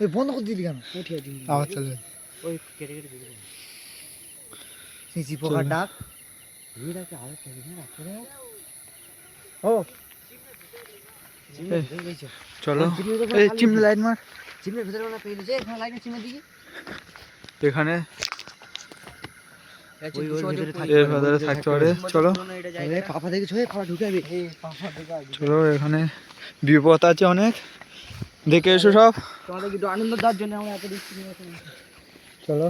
ওই বন্ধ করে দিলি কেন? আবার চলে ওই কেটে কেটে দিবি। চিচি পোকার ডাক। ও। চলো। এই মার। ভিতরে পেয়ে এখানে দিকে? এখানে। থাকতে পারে। পাপা দেখেছ? পাপা ঢুকে চলো এখানে বিপদ আছে অনেক। দেখে এসো সব। তোমাদের একটু আনন্দ দেওয়ার জন্য আমরা এত রিস্ক নিয়ে চলো।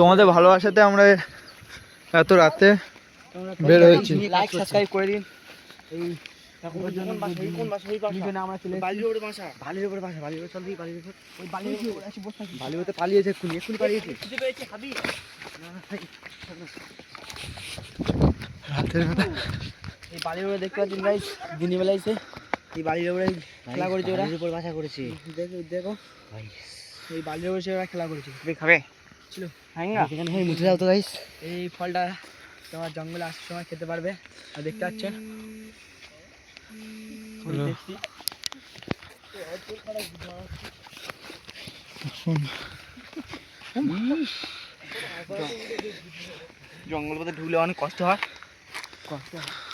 তোমাদের ভালোবাসাতে আমরা এত রাতে বের হয়েছি। লাইক সাবস্ক্রাইব করে দিন। এই পালিয়েছে এক্ষুনি এক্ষুনি রাতের বেলা বালির উপরে দেখতে পাচ্ছেন গাইস দিনের বেলা এসে এই বালির উপরে খেলা করেছে ওরা। উপর বাসা করেছে। দেখো দেখো। ভাই এই বালির উপরে ওরা খেলা করেছে। খাবে? ছিল। হ্যাঁ। এখানে ভাই মুছে দাও তো গাইস এই ফলটা তোমার জঙ্গলে আসার সময় খেতে পারবে। আর দেখতে পাচ্ছেন tasty। জঙ্গল পথে ঢুকলে অনেক কষ্ট হয়। কষ্ট হয়।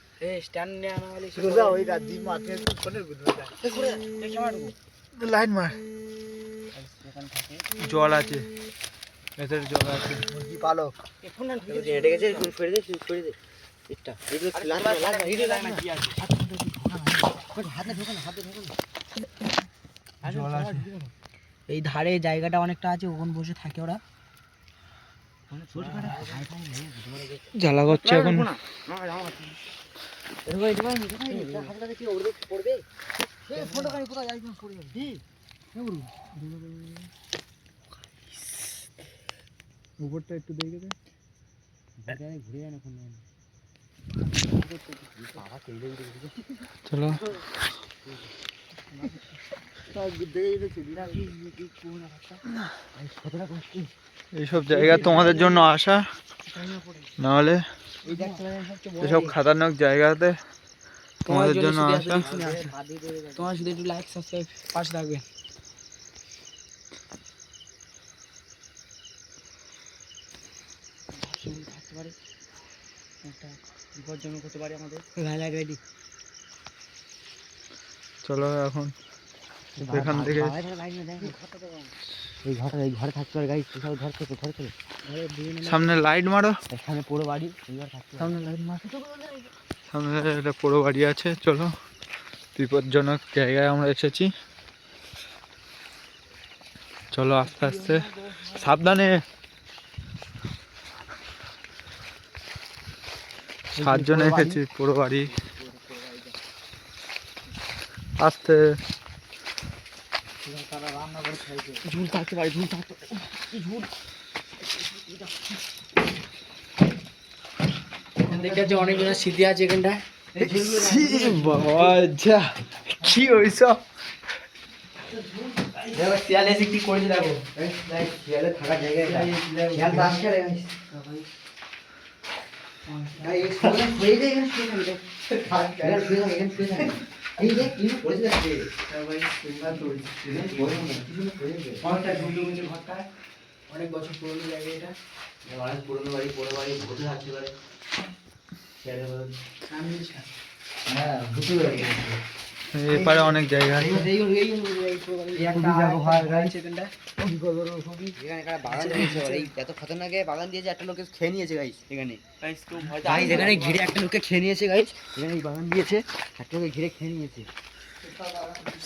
লাইট মার। জল আছে। ভেতরে জল আছে। মুরগি পালক। এখন না এটা গেছে সরে দে সরে দে। এটা এটা লাগ লাগ এটা লাগ কি আছে হাতে ঢোকানো হাতে ঢোকানো জল আছে। এই ধারে জায়গাটা অনেকটা আছে ওখানে বসে থাকে ওরা। জ্বালা করছে এখন। উপরটা একটু দেখে দে। ঘুরে যায় না চলো এইসব জায়গা তোমাদের জন্য আসা। নাহলে এই দেখ সবচেয়ে বড় এসব খাতারনাক জায়গাতে তোমাদের জন্য শুধু আসা এত কিছু না আসে। তোমার শুধু একটু লাইক সাবস্ক্রাইব পাশে থাকবে থাকতে পারে একটা বিপজ্জনক হতে পারে আমাদের গায়ে গাইডি চলো এখন এখান থেকে এই ঘরটা এই ঘরে থাকতে পারে গাইস সব ঘর থেকে ঘরে থেকে। সামনে লাইট মারো। এখানে পুরো বাড়ি এই ঘর থাকতে সামনে লাইট মারো। সামনে একটা পুরো বাড়ি আছে চলো। বিপজ্জনক জায়গায় আমরা এসেছি। চলো আস্তে আস্তে। সাবধানে। সাতজন এসেছি পুরো বাড়ি। আস্তে। ঝুল থাকতে পারে ঝুল থাকতে ঝুল দেখতে পাচ্ছি স্মৃতি আছে এখানটায়? কি ওইসব দেখো শিয়াল এসে কি করেছে দেখো। শিয়ালে থাকার শিয়াল এখানে শুয়ে থাকবে এখানে শুয়ে এখানে শুয়ে এই যে কি পড়ে যাচ্ছে ভাই তো এখানে বই না কিছু না পড়ে যাবে অনেকটা ঝুল ঘরটা। অনেক বছর পুরনো জায়গা এটা। অনেক পুরনো বাড়ি পুরো বাড়ি ভূতে থাকতে পারে। আমি হ্যাঁ ভূতে বাড়ি এপারে অনেক জায়গা আছে। গাছ বাগান দিয়েছে এই এত খতরনাক বাগান দিয়েছে একটা লোকে খেয়ে নিয়েছে গাইস এখানে। গাইস এখানে ঘিরে একটা লোকে খেয়ে নিয়েছে গাইস এখানে এই বাগান দিয়েছে একটা লোকে ঘিরে খেয়ে নিয়েছে।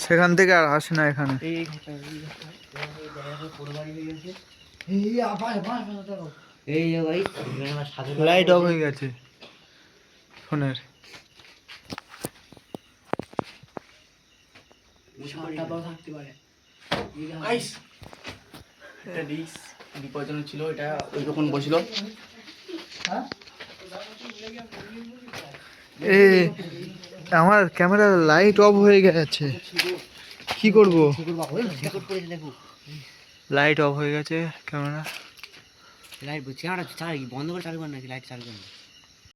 সেখান থেকে আর আসে না এখানে। এই এই ঘরটা এই ঘরটা এই জায়গাটা পুরো বাড়ি হয়ে গেছে এই আবার আবার আবার দেখো এই যে গাইস এখানে আমার সাথে লাইট অফ হয়ে গেছে ফোনের সাতটা থাকতে পারে। গাইস এটা রিক্স বিপজ্জনক ছিল এটা ওই যখন বসছিল এ আমার ক্যামেরার লাইট অফ হয়ে গেছে। কি করব? লাইট অফ হয়ে গেছে ক্যামেরা। লাইট চালাই বন্ধ করে চালু কর নাকি লাইট চালু কর